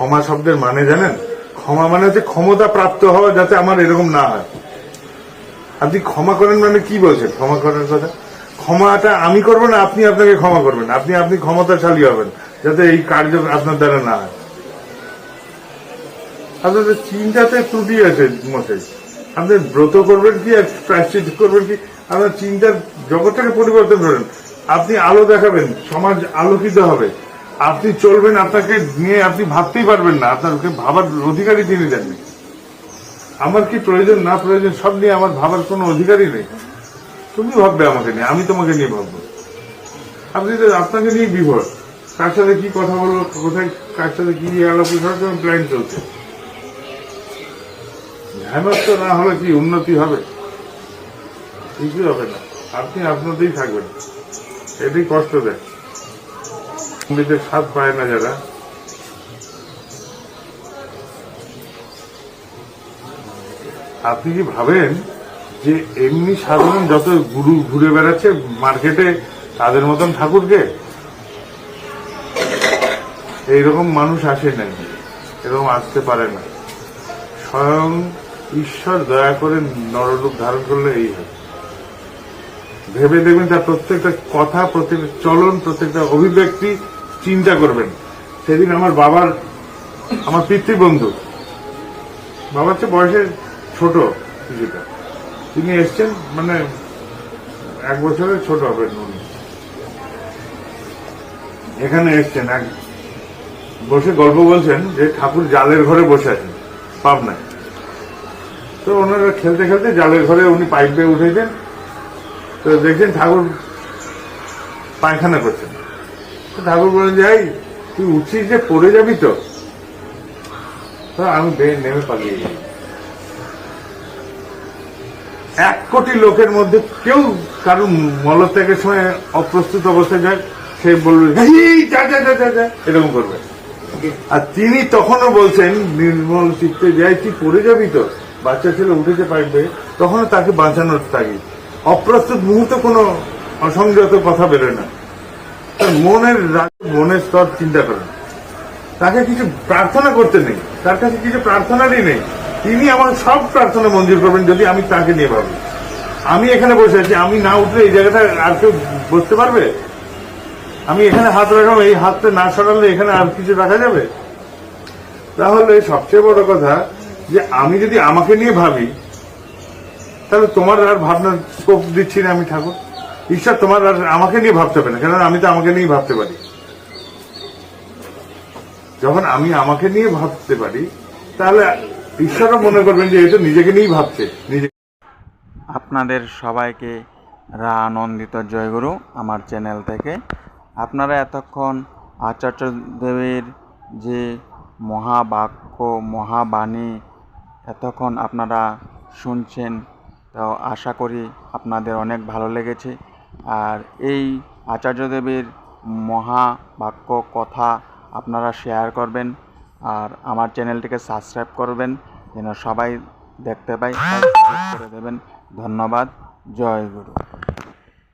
ক্ষমা শব্দের মানে জানেন? ক্ষমা মানে হচ্ছে ক্ষমতা প্রাপ্ত হওয়া যাতে আমার এরকম না হয়। আপনি ক্ষমা করেন মানে কি বলছেন? ক্ষমা করার কথা? ক্ষমাটা আমি করব না, আপনি আপনাকে ক্ষমা করবেন। আপনি আপনি ক্ষমতাশালী হবেন, যাতে এই কার্য আপনার দ্বারা না হয়। আপনাদের চিন্তাতে ত্রুটি আছে মশাই। আপনি ব্রত করবেন কি আর প্রায়শ্চিত করবেন কি? আপনার চিন্তার জগৎটাকে পরিবর্তন করেন। আপনি আলো দেখাবেন, সমাজ আলোকিত হবে। আপনি চলবেন, আপনাকে নিয়ে আপনি ভাবতেই পারবেন না। আপনাকে ভাবার অধিকারই তিনি দেননি আমার কি প্রয়োজন, না প্রয়োজন, সব নিয়ে আমার ভাবার কোনো অধিকারই নেই। তুমি ভাববে আমাকে নিয়ে, আমি তোমাকে নিয়ে ভাববো। আপনি তো আপনাকে নিয়ে বিভোর। কার সাথে কি কথা বলব, কোথায়, কার সাথে কি আলাপ প্ল্যান চলছে। হেমন্ত না হলে কি উন্নতি হবে? কিছুই হবে না। আপনি আপনাতেই থাকবেন। এটাই কষ্ট দেয়। অমৃতের স্বাদ পায় না যারা। আপনি কি ভাবেন যে এমনি সাধারণ যত গুরু ঘুরে বেড়াচ্ছে, মার্কেটে তাদের মতন ঠাকুরকে? এইরকম মানুষ আসে নাই, এরকম আসতে পারে না। স্বয়ং ঈশ্বর দয়া করে নররূপ ধারণ করলে এই হয়। ভেবে দেখবেন তার প্রত্যেকটা কথা, প্রত্যেকটা চলন, প্রত্যেকটা অভিব্যক্তি চিন্তা করবেন। সেদিন আমার বাবার, আমার পিতৃবন্ধু, বাবার চেয়ে বয়সে ছোট কিছুটা। তিনি এসছেন মানে এক বছরের ছোট হবেন উনি। এখানে এসছেন, এক বসে গল্প বলছেন যে ঠাকুর জালের ঘরে বসে আছেন, পাবনায়। তো ওনারা খেলতে খেলতে জালের ঘরে উনি পাইপ দিয়ে উঠেছেন। তো দেখছেন ঠাকুর পায়খানা করছেন। তো ঠাকুর বলেন যে, এই, তুই উঠছিস যে, পড়ে যাবি তো? আমি নেমে পালিয়ে গেলাম। এক কোটি লোকের মধ্যে কেউ কারও মলত্যাগের সময় অপ্রস্তুত অবস্থায় যায়, সে বলবে যা যা যা যা এরকম করবে। আর তিনি তখনও বলছেন, নির্মল চিত্তে যাই তুই পড়ে যাবি তো? বাচ্চা ছেলে উঠেতে পারবে? তখনও তাকে বাঁচানোর তাগি অপ্রস্তুত মুহূর্তে কোনো অসংযত কথা বেরোয় না। মনের মনের স্তর চিন্তা করেন। তাকে কিছু প্রার্থনা করতে নেই। তার কাছে কিছু প্রার্থনারই নেই। তিনি আমার সব প্রার্থনা মঞ্জুর করবেন যদি আমি তাকে নিয়ে ভাবি। আমি এখানে বসে আছি। আমি না উঠলে এই জায়গাটা আর কেউ বসতে পারবে? আমি এখানে হাত রাখলাম। এই হাতটা না সরালে এখানে আর কিছু রাখা যাবে? তাহলে সবচেয়ে বড় কথা যে আমি যদি আমাকে নিয়ে ভাবি, তাহলে তোমার আর ভাবনার স্কোপ দিচ্ছি না আমি ঠাকুর। ঈশ্বর, তোমার আর আমাকে নিয়ে ভাবতে হবে না কেন আমি তো আমাকে নিয়ে ভাবতে পারি। যখন আমি আমাকে নিয়ে ভাবতে পারি, তাহলে ঈশ্বরও মনে করবেন যে এটা নিজেকে নিয়েই ভাবছে, নিজে আপনাদের সবাইকে রা আনন্দিত জয়গুরু আমার চ্যানেল থেকে। আপনারা এতক্ষণ আচার্য দেবের যে মহাবাক্য, মহাবাণী এতক্ষণ আপনারা শুনছেন, তো আশা করি আপনাদের অনেক ভালো লেগেছে। আর এই আচার্য মহা বাক্য কথা আপনারা শেয়ার করবেন আর আমার চ্যানেলটিকে সাবস্ক্রাইব করবেন যেন সবাই দেখতে পাই করে দেবেন। ধন্যবাদ, জয় গুরু।